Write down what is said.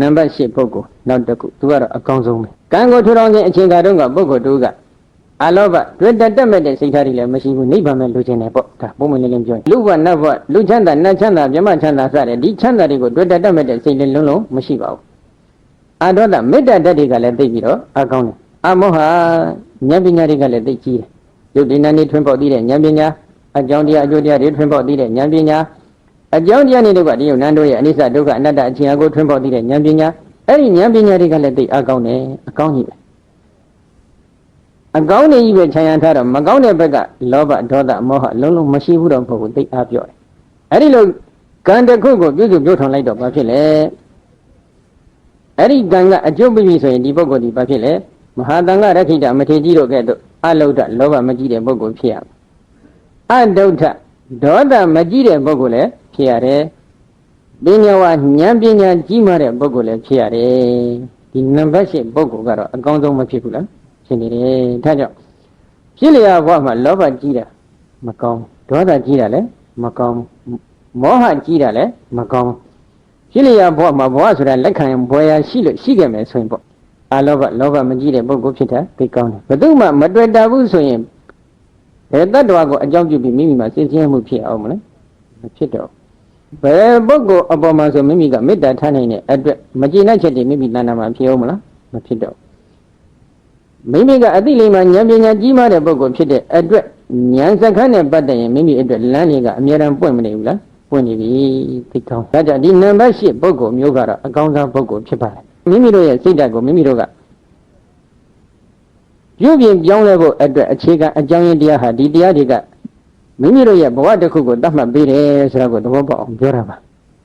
နံပါတ်၈ပုဂ္ဂိုလ်နောက်တစ်ခုသူကတော့အကောင်းဆုံးပဲကံကိုထူထောင်ခြင်းအချိန်ခါတုန်းကပုဂ္ဂိုလ်တူကအလောဘတွေ့တတ်တတ်မဲ့တဲ့စိတ်ထားတွေလည်းမရှိဘူးနိဗ္ဗာန်ပဲလိုချင်တယ်ပေါ့ဒါပုံမှန်လေးလေးပြောရင်လူဘဝနတ်ဘဝလူချမ်းသာနတ်ချမ်းသာမြမချမ်းသာစတဲ့ဒီချမ်းသာတွေကိုတွေ့တတ်တတ်မဲ့တဲ့စိတ်လေးလုံးလုံးမရှိပါဘူးအာဒေါသမေတ္တာဓာတ်တွေကလည်းသိပြီးတော့အကောင်းတယ်အမောဟဉာဏ်ပညာတွေကလည်းသိကြီးတယ်ယုတ်ဒီနာနေထွန်းပေါက်သေးတဲ့ဉာဏ်ပညာအကြောင်းတရားအကျိုးတရားတွေထွန်းပေါက်သေးတဲ့ဉာဏ်ပညာ အကြောင်းတရားတွေတို့ကဒီယုတ်နန်းတို့ရဲ့အနိစ္စဒုက္ခအနတ္တအချင်းအကိုထွန်းပေါက်သေးတဲ့ဉာဏ်ပညာအဲ့ဒီဉာဏ်ပညာတွေကလည်းသိအကောင်းတယ်အကောင်းကြီးပဲအကောင်းနေကြီးပဲခြံရံထားတော့မကောင်းတဲ့ဘက်ကလောဘဒေါသမောဟလုံးလုံးမရှိဘူးတော့မဟုတ်ဘူးသိအားပြောတယ်အဲ့ဒီလိုကံတစ်ခုကိုပြုစုပြုထောင်လိုက်တော့ဘာဖြစ်လဲအဲ့ဒီကံကအကျုပ်ပြီဆိုရင်ဒီပုဂ္ဂိုလ်ဒီဘာဖြစ်လဲမဟာတန်ခရခိတမထေကြီးတို့ကဲ့သို့အလုဒ္ဓလောဘမကြီးတဲ့ပုဂ္ဂိုလ်ဖြစ်ရမယ်အဒုဋ္ဌဒေါသမကြီးတဲ့ပုဂ္ဂိုလ်လည်း ဖြစ်ရတယ်ပညာဝဉာဏ်ပညာကြီးမားတဲ့ပုဂ္ဂိုလ်လည်းဖြစ်ရတယ်ဒီနံပါတ်၈ပုဂ္ဂိုလ်ကတော့အကောင်းဆုံးမဖြစ်ဘူးလားဖြစ်နေတယ်ဒါကြောင့်ဖြစ်လျာဘဝမှာလောဘကြီးတာမကောင်းဒေါသကြီးတာလည်းမကောင်းမောဟကြီးတာလည်းမကောင်းဖြစ်လျာဘဝမှာဘဝဆိုတာလက်ခံဘွယ်ရာရှိလို့ရှိခဲ့မယ်ဆိုရင်ပေါ့အာလောဘလောဘမကြီးတဲ့ပုဂ္ဂိုလ်ဖြစ်တာသိကောင်းတယ်ဘယ်သူမှမတွေ့တာဘူးဆိုရင်ဘယ်တတ္တဝါကိုအကြောင်းပြုပြီးမိမိမှာစိတ်ချင်းမှုဖြစ်အောင်မလဲမဖြစ်တော့ ဘယ်ပုဂ္ဂိုလ်အပေါ်မှာဆိုမိမိကမေတ္တာထားနိုင်တဲ့အတွက်မကျေနပ်ချက်တွေမိမိတဏ္ဍာမှာဖြစ်အောင်မလားမဖြစ်တော့မိမိကအသိလိမ္မာဉာဏ်ပညာကြီးမားတဲ့ပုဂ္ဂိုလ်ဖြစ်တဲ့အတွက်ဉာဏ်စက္ခန်းနဲ့ပတ်သက်ရင်မိမိအတွက်လမ်းတွေကအများရန်ပွင့်မနေဘူးလားပွင့်နေပြီသိကောင်းဒါကြောင့်ဒီနံပါတ်၈ပုဂ္ဂိုလ်မျိုးကတော့အကောင်းဆုံးပုဂ္ဂိုလ်ဖြစ်ပါတယ်မိမိတို့ရဲ့စိတ်ဓာတ်ကိုမိမိတို့ကပြုပြင်ပြောင်းလဲဖို့အတွက်အခြေခံအကြောင်းရင်းတရားဟာဒီတရားတွေက မိမိတို့ရဲ့ဘဝတစ်ခုကိုတတ်မှတ်ပေးတယ်ဆိုတာကိုသဘောပေါက်အောင်ပြောတာပါ